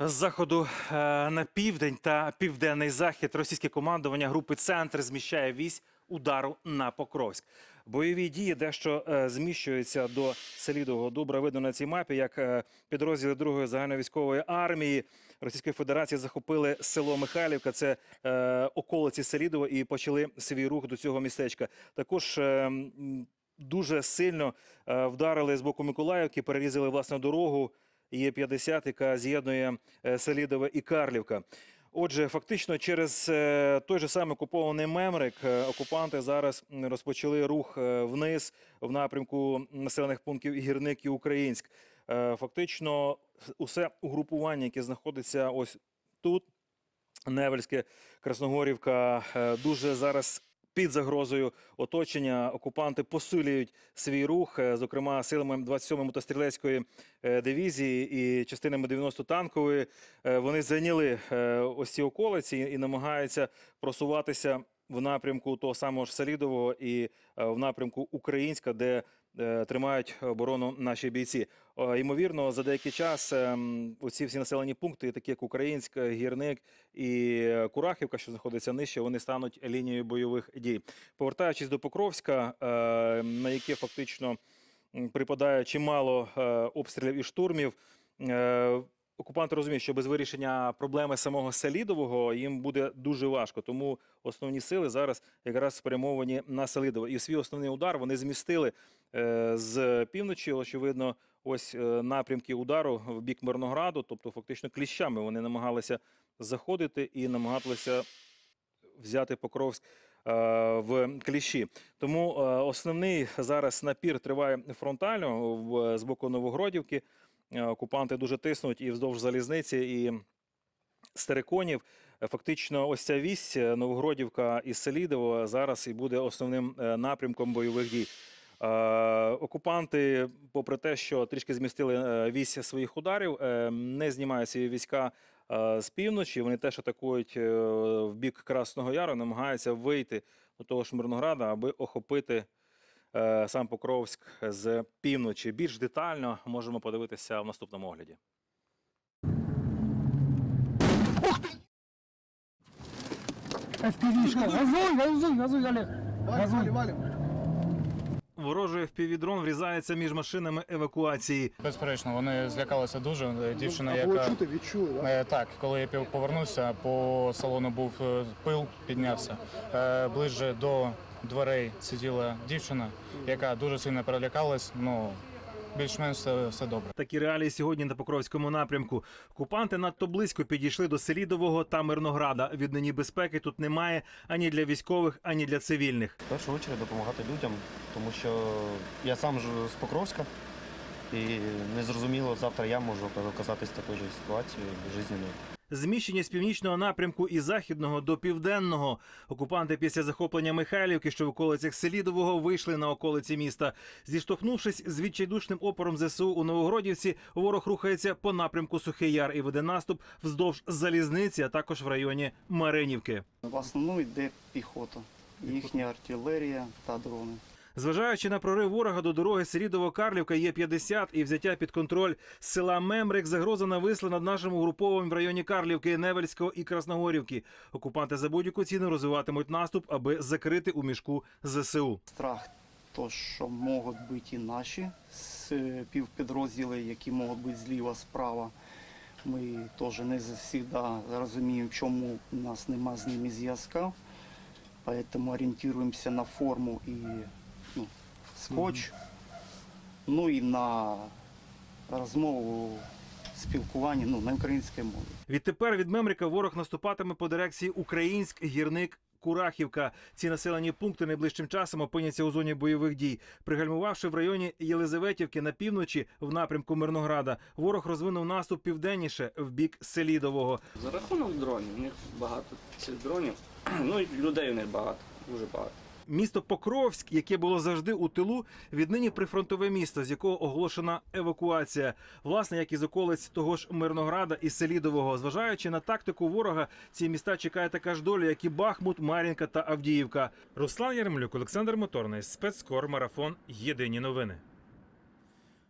З заходу е, на південь та південний захід російське командування групи Центр зміщає вісь удару на Покровськ. Бойові дії дещо е, зміщуються до Селідового. Добре видно на цій мапі, як е, підрозділи другої загальновійськової армії Російської Федерації захопили село Михайлівка. Це околиці Селідова, і почали свій рух до цього містечка. Також дуже сильно вдарили з боку Миколаївки, перерізали власне дорогу. Є 50, яка з'єднує е, Селідове і Карлівка. Отже, фактично через е, той же самий окупований Мемрик е, окупанти зараз розпочали рух вниз в напрямку населених пунктів Гірник і Українськ. Фактично, усе угрупування, яке знаходиться ось тут, Невельське, Красногорівка, дуже зараз під загрозою оточення. Окупанти посилюють свій рух, е, зокрема силами 27-ї мотострілецької е, дивізії і частинами 90 танкової. Е, Вони зайняли ось ці околиці і намагаються просуватися в напрямку того самого ж Салідового і в напрямку Українська, де тримають оборону наші бійці. Е, Ймовірно, за деякий час ем, оці всі населені пункти, такі як Українськ, Гірник і е, Курахівка, що знаходиться нижче, вони стануть лінією бойових дій. Повертаючись до Покровська, е, на яке фактично припадає чимало е, обстрілів і штурмів. е, Окупанти розуміють, що без вирішення проблеми самого Селідового їм буде дуже важко. Тому основні сили зараз якраз спрямовані на Селідово. І свій основний удар вони змістили е, з півночі, очевидно, ось е, напрямки удару в бік Мирнограду, тобто фактично кліщами вони намагалися заходити і намагалися взяти Покровськ е, в кліщі. Тому е, основний зараз напір триває фронтально з боку Новогродівки. Е, Окупанти дуже тиснуть і вздовж залізниці, і Стереконів. Е, Фактично, ось ця вісь е, Новогродівка і Селідово зараз і буде основним е, напрямком бойових дій. Е, Окупанти, попри те, що трішки змістили е, вісь своїх ударів, е, не знімають свої війська з півночі. Вони теж атакують в бік Красного Яру, намагаються вийти до того ж Мирнограда, аби охопити сам Покровськ з півночі. Більш детально можемо подивитися в наступному огляді. Газуй, газуй, газуй, Олег. Газуй. Ворожий впівдрон врізається між машинами евакуації. Безперечно, вони злякалися дуже. Е, Дівчина, А було яка чути, відчули, да? Е, так, коли я пів- повернувся, по салону був е, пил, піднявся. Е, Ближче до дверей сиділа дівчина, яка дуже сильно перелякалась. Ну більш-менш все, все добре. Такі реалії сьогодні на Покровському напрямку. Окупанти надто близько підійшли до Селідового та Мирнограда. Віднині безпеки тут немає ані для військових, ані для цивільних. В першу чергу допомагати людям, тому що я сам ж з Покровська, і незрозуміло, завтра я можу оказатись такою ж ситуацією в жизненної. Зміщення з північного напрямку і західного до південного. Окупанти після захоплення Михайлівки, що в околицях Селідового, вийшли на околиці міста. Зіштовхнувшись з відчайдушним опором ЗСУ у Новогродівці, ворог рухається по напрямку Сухий Яр і веде наступ вздовж залізниці, а також в районі Маринівки. В основному йде піхота, їхня артилерія та дрони. Зважаючи на прорив ворога до дороги Селідово-Карлівка є 50 і взяття під контроль села Мемрик, загроза нависла над нашим угруповим в районі Карлівки, Невельського і Красногорівки. Окупанти за будь-яку ціну розвиватимуть наступ, аби закрити у мішку ЗСУ. Страх, то, що можуть бути і наші півпідрозділи, які можуть бути зліва, справа. Ми теж не завжди розуміємо, чому у нас нема з ними зв'язка. Поэтому орієнтуємося на форму і скотч. Ну і на розмову, спілкування ну, на українській мові. Відтепер від Мемрика ворог наступатиме по дирекції Українськ, Гірник. Курахівка. Ці населені пункти найближчим часом опиняться у зоні бойових дій. Пригальмувавши в районі Єлизаветівки на півночі в напрямку Мирнограда, ворог розвинув наступ південніше в бік Селідового. За рахунок дронів, у них багато цих дронів. Ну і людей у них багато, дуже багато. Місто Покровськ, яке було завжди у тилу, віднині прифронтове місто, з якого оголошена евакуація. Власне, як і з околиць того ж Мирнограда і Селідового. Зважаючи на тактику ворога, ці міста чекає така ж доля, як і Бахмут, Мар'їнка та Авдіївка. Руслан Ярмлюк, Олександр Моторний, спецкор, марафон. Єдині новини.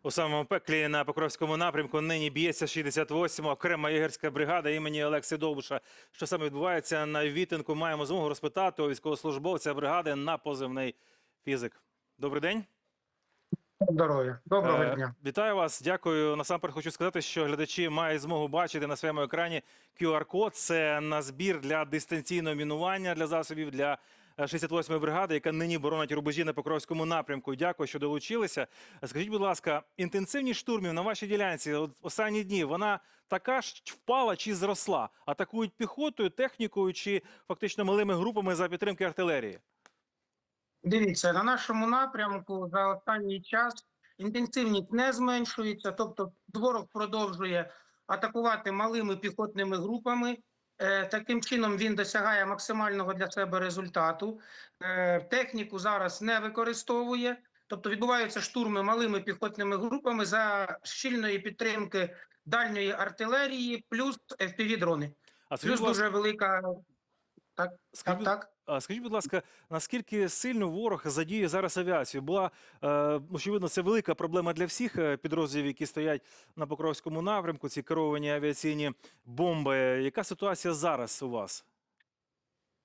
У самому пеклі на Покровському напрямку нині б'ється 68-ма окрема єгерська бригада імені Олекси Довбуша. Що саме відбувається на вітинку? Маємо змогу розпитати у військовослужбовця бригади на позивний фізик. Добрий день. Здоров'я. Доброго Е, дня. Вітаю вас. Дякую. Насамперед хочу сказати, що глядачі мають змогу бачити на своєму екрані QR-код. Це на збір для дистанційного мінування для засобів для 68-ї бригади, яка нині боронить рубежі на Покровському напрямку. Дякую, що долучилися. Скажіть, будь ласка, інтенсивність штурмів на вашій ділянці останні дні вона така ж впала чи зросла? Атакують піхотою, технікою чи фактично малими групами за підтримки артилерії? Дивіться, на нашому напрямку за останній час інтенсивність не зменшується, тобто ворог продовжує атакувати малими піхотними групами. Е, Таким чином він досягає максимального для себе результату. Е, Техніку зараз не використовує, тобто відбуваються штурми малими піхотними групами за щільної підтримки дальньої артилерії, плюс FPV-дрони. А Плюс дуже велика. Так, скажіть, так, так. Скажіть, будь ласка, наскільки сильно ворог задіє зараз авіацію? Була е, очевидно, це велика проблема для всіх е, підрозділів, які стоять на Покровському напрямку. Ці керовані авіаційні бомби. Яка ситуація зараз у вас?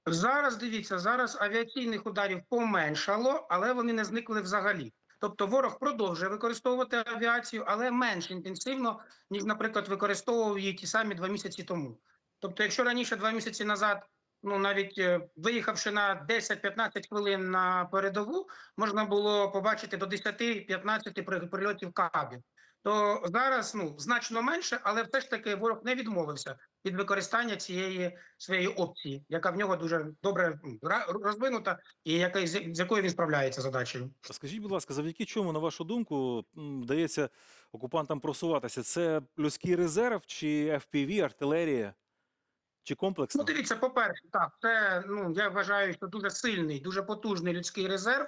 Зараз дивіться, зараз авіаційних ударів поменшало, але вони не зникли взагалі. Тобто ворог продовжує використовувати авіацію, але менш інтенсивно, ніж, наприклад, використовував її ті самі два місяці тому. Тобто, якщо раніше два місяці назад, ну навіть е, виїхавши на 10-15 хвилин на передову, можна було побачити до 10-15 при- прильотів кабів. То зараз ну значно менше, але все ж таки ворог не відмовився від використання цієї своєї опції, яка в нього дуже добре м, розвинута, і яка з якою він справляється задачею. Скажіть, будь ласка, завдяки чому, на вашу думку, вдається окупантам просуватися? Це людський резерв, чи FPV, артилерія, чи комплексно? Ну, дивіться, по-перше, так, це ну я вважаю, що дуже сильний, дуже потужний людський резерв.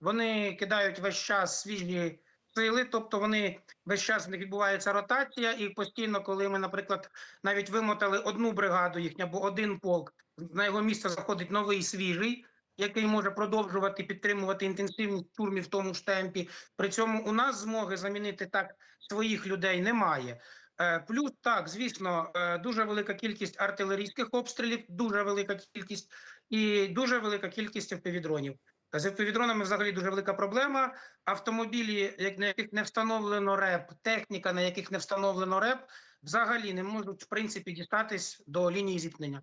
Вони кидають весь час свіжі сили, тобто вони весь час в них відбувається ротація, і постійно, коли ми, наприклад, навіть вимотали одну бригаду їхню або один полк, на його місце заходить новий свіжий. Який може продовжувати підтримувати інтенсивність штурмів в тому ж темпі. При цьому у нас змоги замінити так своїх людей немає. Е, Плюс так, звісно, е, дуже велика кількість артилерійських обстрілів, дуже велика кількість і дуже велика кількість впівдронів. З впівдронами взагалі дуже велика проблема. Автомобілі, на яких не встановлено РЕП, техніка, на яких не встановлено РЕП, взагалі не можуть в принципі дістатись до лінії зіткнення.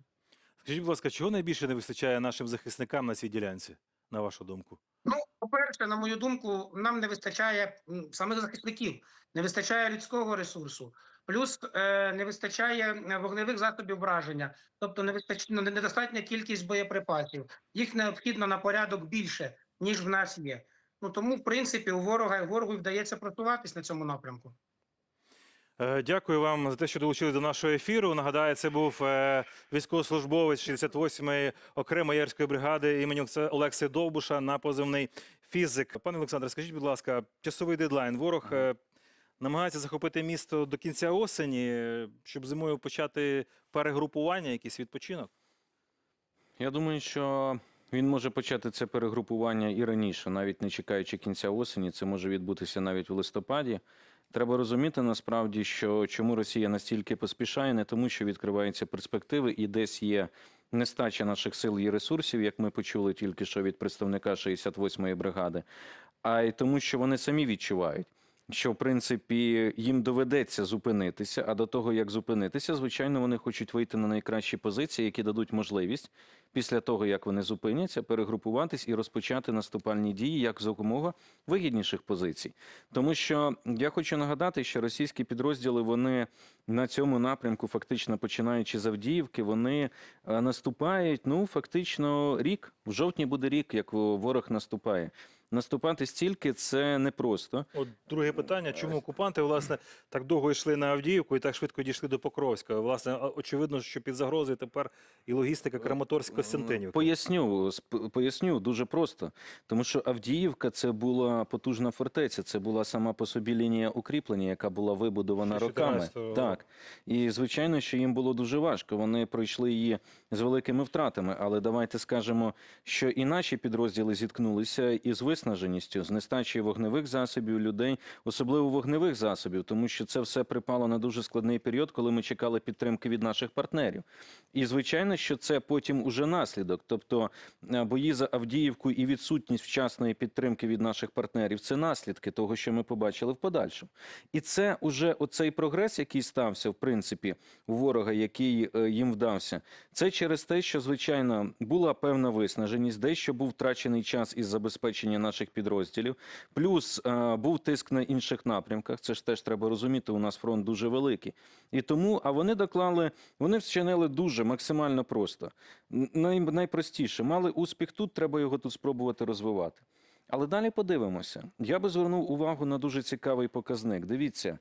Скажіть, будь ласка, чого найбільше не вистачає нашим захисникам на цій ділянці, на вашу думку? Ну, по-перше, на мою думку, нам не вистачає самих захисників, не вистачає людського ресурсу, плюс е, не вистачає е, вогневих засобів враження, тобто не вистачає недостатня кількість боєприпасів. Їх необхідно на порядок більше, ніж в нас є. Ну тому, в принципі, у ворога ворогу вдається просуватись на цьому напрямку. Е, Дякую вам за те, що долучились до нашого ефіру. Нагадаю, це був е, військовослужбовець 68-ї окремої ярської бригади імені Олекси Довбуша на позивний фізик. Пане Олександре, скажіть, будь ласка, часовий дедлайн. Ворог намагається захопити місто до кінця осені, щоб зимою почати перегрупування, якийсь відпочинок. Я думаю, що він може почати це перегрупування і раніше, навіть не чекаючи кінця осені. Це може відбутися навіть в листопаді. Треба розуміти насправді, що чому Росія настільки поспішає, не тому, що відкриваються перспективи і десь є нестача наших сил і ресурсів, як ми почули тільки що від представника 68-ї бригади, а й тому, що вони самі відчувають. Що в принципі їм доведеться зупинитися. А до того як зупинитися, звичайно, вони хочуть вийти на найкращі позиції, які дадуть можливість після того, як вони зупиняться, перегрупуватись і розпочати наступальні дії як якомога вигідніших позицій. Тому що я хочу нагадати, що російські підрозділи вони на цьому напрямку, фактично починаючи з Авдіївки, вони е, наступають. Ну фактично рік в жовтні буде рік, як ворог наступає. Наступати стільки це непросто. От друге питання: чому окупанти власне так довго йшли на Авдіївку і так швидко дійшли до Покровська? Власне, очевидно, що під загрозою тепер і логістика Краматорськ Костянтинівки. Поясню, поясню дуже просто. Тому що Авдіївка це була потужна фортеця, це була сама по собі лінія укріплення, яка була вибудована роками. Так. І звичайно, що їм було дуже важко. Вони пройшли її з великими втратами. Але давайте скажемо, що і наші підрозділи зіткнулися із висновком. Виснаженістю, з нестачею вогневих засобів людей, особливо вогневих засобів, тому що це все припало на дуже складний період, коли ми чекали підтримки від наших партнерів. І звичайно, що це потім уже наслідок. Тобто е, бої за Авдіївку і відсутність вчасної підтримки від наших партнерів це наслідки того, що ми побачили в подальшому. І це уже оцей прогрес, який стався, в принципі, у ворога, який е, їм вдався, це через те, що звичайно була певна виснаженість, дещо був втрачений час із забезпечення наших підрозділів. Плюс е, був тиск на інших напрямках. Це ж теж треба розуміти. У нас фронт дуже великий. І тому, а вони доклали, вони вчинили дуже максимально просто. Най, найпростіше, мали успіх тут, треба його тут спробувати розвивати. Але далі подивимося. Я би звернув увагу на дуже цікавий показник. Дивіться,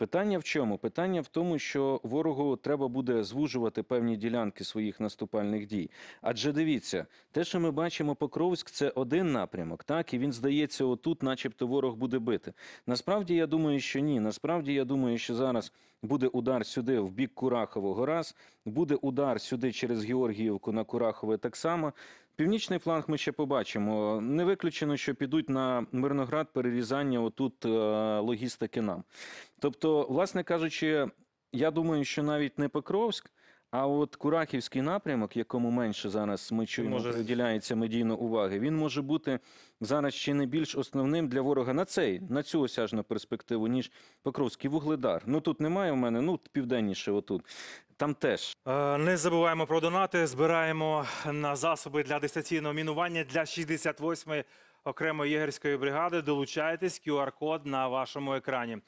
питання в чому? Питання в тому, що ворогу треба буде звужувати певні ділянки своїх наступальних дій. Адже дивіться, те, що ми бачимо Покровськ, це один напрямок, так і він здається, отут, начебто, ворог буде бити. Насправді я думаю, що ні. Насправді я думаю, що зараз буде удар сюди в бік Курахового раз, буде удар сюди через Георгіївку на Курахове так само. Північний фланг ми ще побачимо. Не виключено, що підуть на Мирноград перерізання отут е, логістики нам. Тобто, власне кажучи, я думаю, що навіть не Покровськ, а от Курахівський напрямок, якому менше зараз ми чуємо, може- приділяється медійно уваги, він може бути зараз ще не більш основним для ворога на цей, на цю осяжну перспективу, ніж Покровський вугледар. Ну тут немає в мене, ну південніше отут. Там теж. Е, Не забуваємо про донати. Збираємо на засоби для дистанційного мінування для 68-ї окремої єгерської бригади. Долучайтесь, QR-код на вашому екрані.